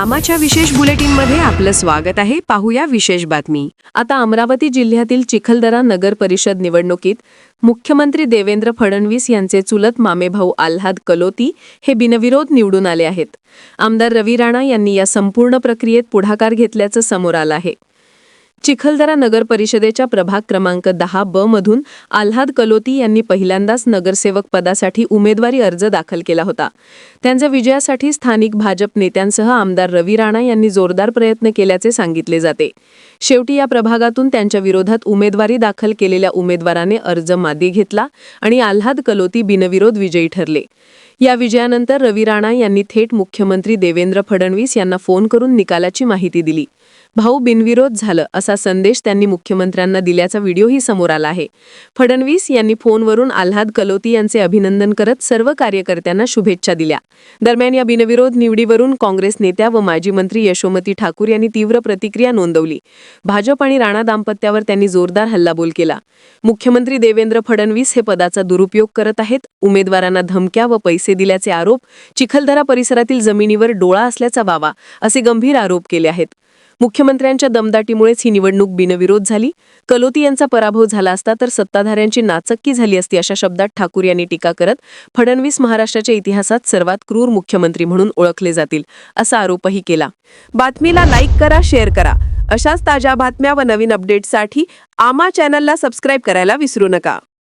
आमाच्या विशेष बुलेटिनमध्ये आपलं स्वागत आहे. पाहूया विशेष बातमी. आता अमरावती जिल्ह्यातील चिखलदरा नगर परिषद निवडणुकीत मुख्यमंत्री देवेंद्र फडणवीस यांचे चुलत मामेभाऊ आल्हाद कलोती हे बिनविरोध निवडून आले आहेत. आमदार रवी राणा यांनी या संपूर्ण प्रक्रियेत पुढाकार घेतल्याचं समोर आलं आहे. चिखलदरा नगर परिषदेच्या प्रभाग क्रमांक दहा ब मधून आल्हाद कलोती यांनी पहिल्यांदाच नगरसेवक पदासाठी उमेदवारी अर्ज दाखल केला होता. त्यांच्या विजयासाठी स्थानिक भाजप नेत्यांसह आमदार रवी राणा यांनी जोरदार प्रयत्न केल्याचे सांगितले जाते. शेवटी या प्रभागातून त्यांच्या विरोधात उमेदवारी दाखल केलेल्या उमेदवाराने अर्ज मागे घेतला आणि आल्हाद कलोती बिनविरोध विजयी ठरले. या विजयानंतर रवी राणा यांनी थेट मुख्यमंत्री देवेंद्र फडणवीस यांना फोन करून निकालाची माहिती दिली. भाऊ बिनविरोध झालं असा संदेश त्यांनी मुख्यमंत्र्यांना दिल्याचा व्हिडिओही समोर आला आहे. फडणवीस यांनी फोनवरून आल्हाद कलोती यांचे अभिनंदन करत सर्व कार्यकर्त्यांना शुभेच्छा दिल्या. दरम्यान या बिनविरोध निवडीवरून काँग्रेस नेत्या व माजी मंत्री यशोमती ठाकूर यांनी तीव्र प्रतिक्रिया नोंदवली. भाजप आणि राणा दाम्पत्यावर त्यांनी जोरदार हल्लाबोल केला. मुख्यमंत्री देवेंद्र फडणवीस हे पदाचा दुरुपयोग करत आहेत. उमेदवारांना धमक्या व पैसे दिल्याचे आरोप चिखलदरा परिसरातील जमिनीवर डोळा असल्याचा वावा असे गंभीर आरोप केले आहेत. मुख्यमंत्र्यांच्या दमदाटीमुळेच ही निवडणूक बिनविरोध झाली. कलोती यांचा पराभव झाला असता तर सत्ताधाऱ्यांची नाचक्की झाली असती अशा शब्दात ठाकूर यांनी टीका करत फडणवीस महाराष्ट्राच्या इतिहासात सर्वात क्रूर मुख्यमंत्री म्हणून ओळखले जातील असा आरोपही केला. बातमीला लाईक करा शेअर करा. अशाच ताज्या बातम्या व नवीन अपडेट्ससाठी आमा चॅनलला सबस्क्राईब करायला विसरू नका.